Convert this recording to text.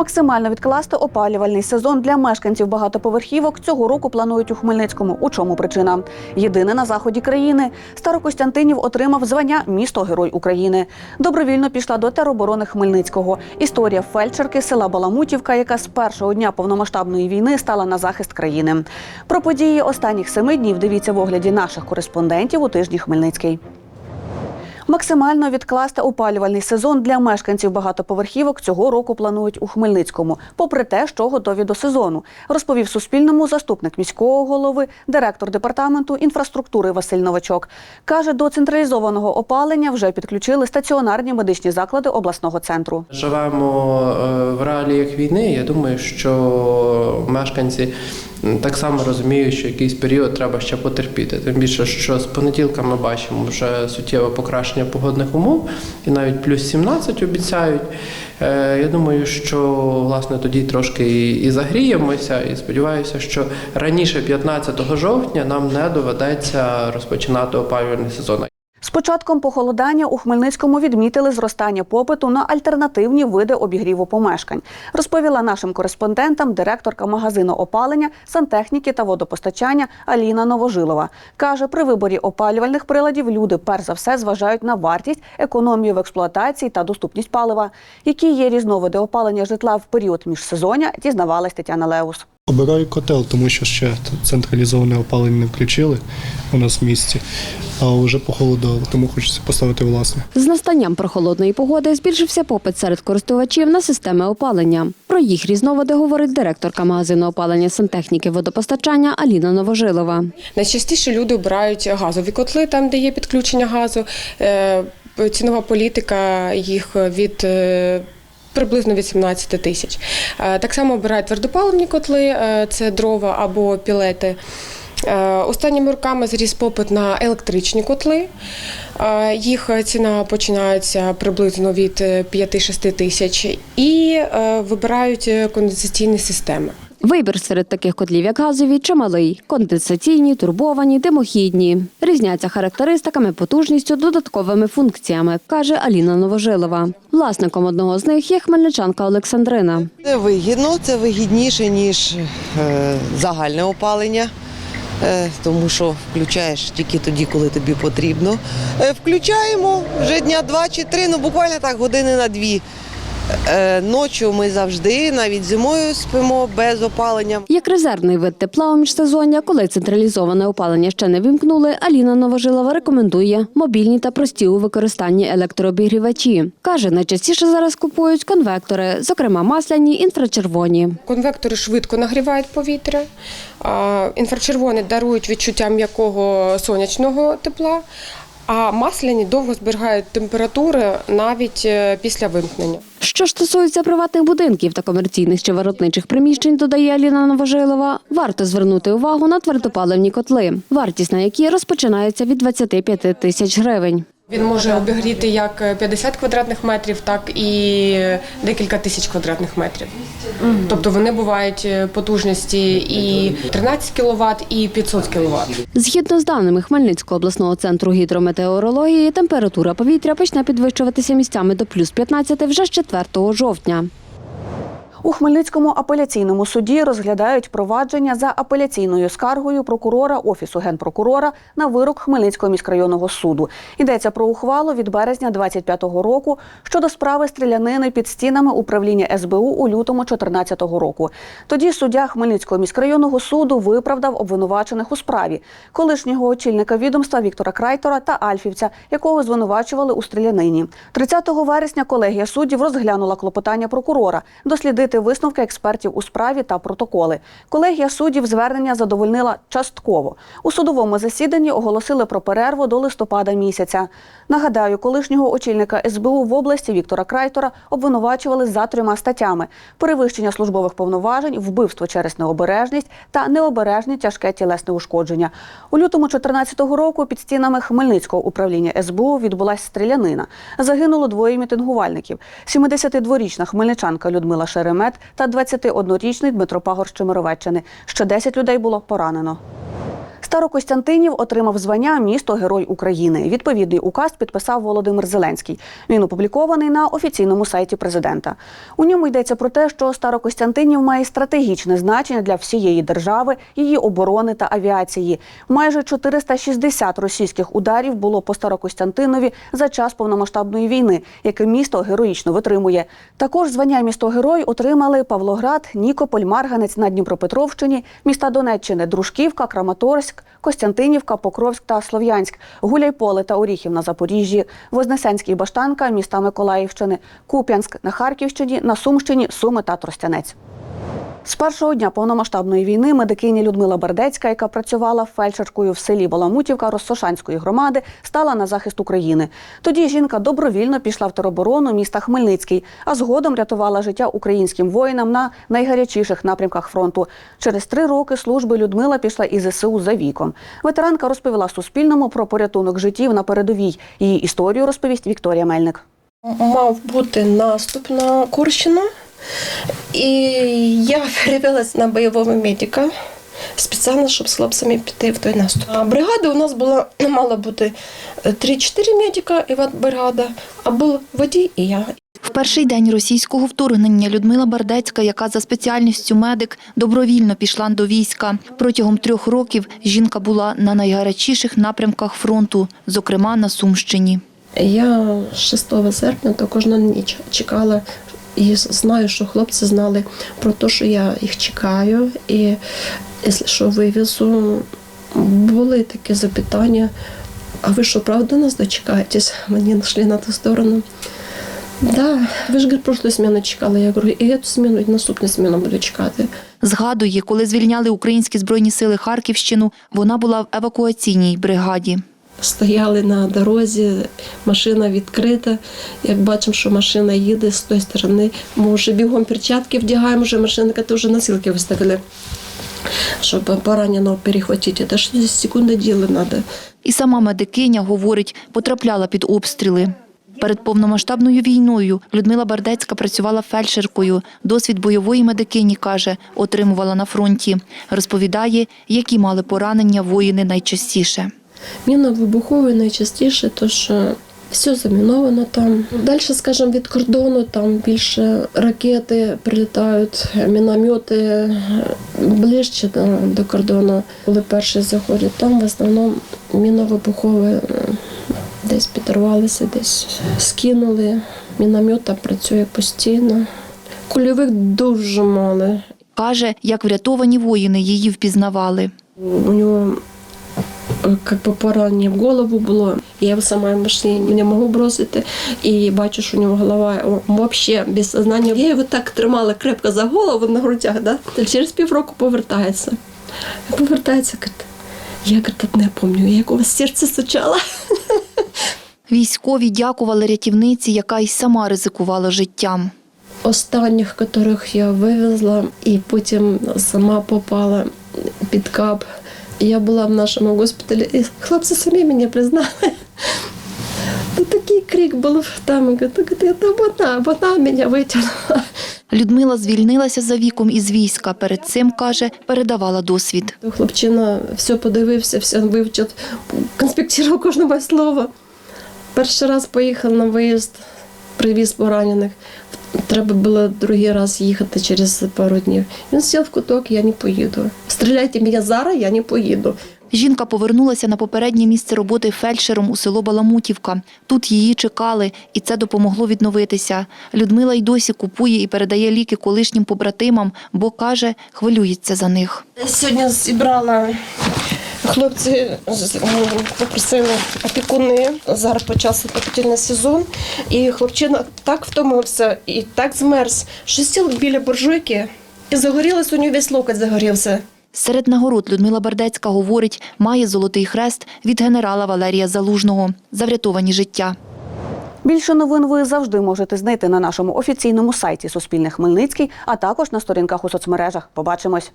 Максимально відкласти опалювальний сезон для мешканців багатоповерхівок цього року планують у Хмельницькому. У чому причина? Єдине на заході країни. Старокостянтинів отримав звання місто Герой України. Добровільно пішла до тероборони Хмельницького. Історія фельдшерки села Баламутівка, яка з першого дня повномасштабної війни стала на захист країни. Про події останніх семи днів дивіться в огляді наших кореспондентів у тижні Хмельницький. Максимально відкласти опалювальний сезон для мешканців багатоповерхівок цього року планують у Хмельницькому, попри те, що готові до сезону, розповів Суспільному заступник міського голови, директор департаменту інфраструктури Василь Новачок. Каже, до централізованого опалення вже підключили стаціонарні медичні заклади обласного центру. Живемо е, в реаліях війни. Я думаю, що мешканці так само розуміють, що якийсь період треба ще потерпіти. Тим більше, що з понеділка ми бачимо вже суттєве покращення погодних умов, і навіть плюс 17 обіцяють. Е, Я думаю, що власне тоді трошки і загріємося, і сподіваюся, що раніше 15 жовтня нам не доведеться розпочинати опалювальний сезон. З початком похолодання у Хмельницькому відмітили зростання попиту на альтернативні види обігріву помешкань, розповіла нашим кореспондентам директорка магазину опалення, сантехніки та водопостачання Аліна Новожилова. Каже, при виборі опалювальних приладів люди перш за все зважають на вартість, економію в експлуатації та доступність палива. Які є різновиди опалення житла в період міжсезоння, дізнавалась Тетяна Леус. Обираю котел, тому що ще централізоване опалення не включили у нас в місті, а вже похолодало, тому хочеться поставити власне. З настанням прохолодної погоди збільшився попит серед користувачів на системи опалення. Про їх різновиди говорить директорка магазину опалення сантехніки водопостачання Аліна Новожилова. Найчастіше люди обирають газові котли, там де є підключення газу. Е, Цінова політика їх від е, приблизно від 17 тисяч. Е, Так само обирають твердопаливні котли, е, це дрова або пілети. Е, Останніми роками зріс попит на електричні котли. Їх ціна починається приблизно від е, 5-6 тисяч і вибирають конденсаційні системи. Вибір серед таких котлів, як газові, чималий: конденсаційні, турбовані, димохідні. Різняться характеристиками, потужністю, додатковими функціями, каже Аліна Новожилова. Власником одного з них є хмельничанка Олександрина. Це вигідно, це вигідніше, ніж е, загальне опалення, е, тому що включаєш тільки тоді, коли тобі потрібно. Е, включаємо вже дня два чи три, ну буквально так години на дві. Е, ночі ми завжди, навіть зимою спимо без опалення. Як резервний вид тепла у міжсезоння, коли централізоване опалення ще не вімкнули, Аліна Новожилова рекомендує мобільні та прості у використанні електрообігрівачі. Каже, найчастіше зараз купують конвектори, зокрема масляні, інфрачервоні. Конвектори швидко нагрівають повітря. а Інфрачервоні дарують відчуття м'якого сонячного тепла, а масляні довго зберігають температури навіть е, після вимкнення. Що стосується приватних будинків та комерційних чи виробничих приміщень, додає Аліна Новожилова, варто звернути увагу на твердопаливні котли, вартість на які розпочинається від 25 тисяч гривень. Він може обігріти як 50 квадратних метрів, так і декілька тисяч квадратних метрів. Тобто вони бувають е, потужності і 13 кВт, і 500 кВт. Згідно з даними Хмельницького обласного центру гідрометеорології, температура повітря почне підвищуватися місцями до плюс 15 вже з 4 жовтня. У Хмельницькому апеляційному суді розглядають провадження за апеляційною скаргою прокурора Офісу генпрокурора на вирок Хмельницького міськрайонного суду. Йдеться про ухвалу від березня 25-го року щодо справи стрілянини під стінами управління СБУ у лютому 2014 року. Тоді суддя Хмельницького міськрайонного суду виправдав обвинувачених у справі колишнього очільника відомства Віктора Крайтора та Альфівця, якого звинувачували у стрілянині. 30 вересня колегія суддів розглянула клопотання прокурора дослідити висновки експертів у справі та протоколи. Колегія суддів звернення задовольнила частково. У судовому засіданні оголосили про перерву до листопада місяця. Нагадаю, колишнього очільника СБУ в області Віктора Крайтора обвинувачували за трьома статтями: перевищення службових повноважень, вбивство через необережність та необережне тяжке тілесне ушкодження. У лютому 2014 року під стінами Хмельницького управління СБУ відбулася стрілянина. Загинуло двоє мітингувальників: 72-річна хмельничанка Людмила Шеремет та 21-річний Дмитро Пагор з Чемеровеччини. Ще 10 людей було поранено. Старокостянтинів отримав звання місто Герой України. Відповідний указ підписав Володимир Зеленський. Він опублікований на офіційному сайті президента. У ньому йдеться про те, що Старокостянтинів має стратегічне значення для всієї держави, її оборони та авіації. Майже 460 російських ударів було по Старокостянтинові за час повномасштабної війни, яке місто героїчно витримує. Також звання місто Герой отримали Павлоград, Нікополь, Марганець на Дніпропетровщині, міста Донеччини, Дружківка, Краматорськ, Костянтинівка, Покровськ та Слов'янськ, Гуляйполе та Оріхів на Запоріжжі, Вознесенський Баштанка, міста Миколаївщини, Куп'янськ на Харківщині, на Сумщині, Суми та Тростянець. З першого дня повномасштабної війни медикиня Людмила Бердецька, яка працювала фельдшеркою в селі Баламутівка Розсошанської громади, стала на захист України. Тоді жінка добровільно пішла в тероборону міста Хмельницький, а згодом рятувала життя українським воїнам на найгарячіших напрямках фронту. Через три роки служби Людмила пішла із ЗСУ за віком. Ветеранка розповіла Суспільному про порятунок життів на передовій. Її історію розповість Вікторія Мельник. Мав бути наступ на Курщину, і я перевелась на бойового медика спеціально, щоб з хлопцями піти в той наступ. А бригада у нас була мала бути 3-4 медика, і бригада, а був водій і я. В перший день російського вторгнення Людмила Бардецька, яка за спеціальністю медик, добровільно пішла до війська. Протягом трьох років жінка була на найгарячіших напрямках фронту, зокрема на Сумщині. Я 6 серпня то кожну ніч чекала і знаю, що хлопці знали про те, що я їх чекаю, і що вивезу, були такі запитання. А ви що, правда нас дочекаєтесь? Мені йшли на ту сторону. Да, ви ж говорить, прошлу чекали. Я говорю, і цю зміну, і наступну зміну буду чекати. Згадує, коли звільняли українські збройні сили Харківщину, вона була в евакуаційній бригаді. Стояли на дорозі, машина відкрита. Як бачимо, що машина їде з тої сторони, ми вже бігом перчатки вдягаємо, вже машинка, то вже носилки виставили, щоб пораненого перехватити. Ж 10 секунд діли треба. І сама медикиня, говорить, потрапляла під обстріли. Перед повномасштабною війною Людмила Бардецька працювала фельдшеркою. Досвід бойової медикині, каже, отримувала на фронті. Розповідає, які мали поранення воїни найчастіше. Міна вибуховий найчастіше, то що все заміновано там. Далі, скажімо, від кордону там більше ракети прилітають, міномети ближче до, до кордону. Коли перші заходять, там в основному міновибухове е, десь підірвалися, десь скинули. Міномет там працює постійно. Кульових дуже мало. Каже, як врятовані воїни її впізнавали. У нього е, как бы поранення в голову було. Я сама в машині не можу бросити. І бачу, що у нього голова взагалі без сознання. Я його так тримала крепко за голову на грудях. Да? Через півроку повертається. Повертається, каже, я говорить, не пам'ятаю, як у вас серце стучало. Військові дякували рятівниці, яка й сама ризикувала життям. Останніх, яких я вивезла, і потім сама попала під кап. Я була в нашому госпіталі, і хлопці самі мене признали. Ну, такий крик був там, говорю, вона, вона мене витягнула. Людмила звільнилася за віком із війська. Перед цим, каже, передавала досвід. Хлопчина все подивився, все вивчив, конспектував кожне моє слово. Перший раз поїхав на виїзд, привіз поранених. Треба було другий раз їхати через пару днів. Він сів в куток, я не поїду. Стріляйте мене зараз, я не поїду. Жінка повернулася на попереднє місце роботи фельдшером у село Баламутівка. Тут її чекали, і це допомогло відновитися. Людмила й досі купує і передає ліки колишнім побратимам, бо каже, хвилюється за них. Сьогодні зібрала хлопці, попросили опікуни. Зараз почався тактильний сезон, і хлопчина так втомився і так змерз, що сів біля буржуйки і загорілося, у нього весь локоть загорівся. Серед нагород Людмила Бардецька говорить, має золотий хрест від генерала Валерія Залужного за врятовані життя. Більше новин ви завжди можете знайти на нашому офіційному сайті Суспільне Хмельницький, а також на сторінках у соцмережах. Побачимось.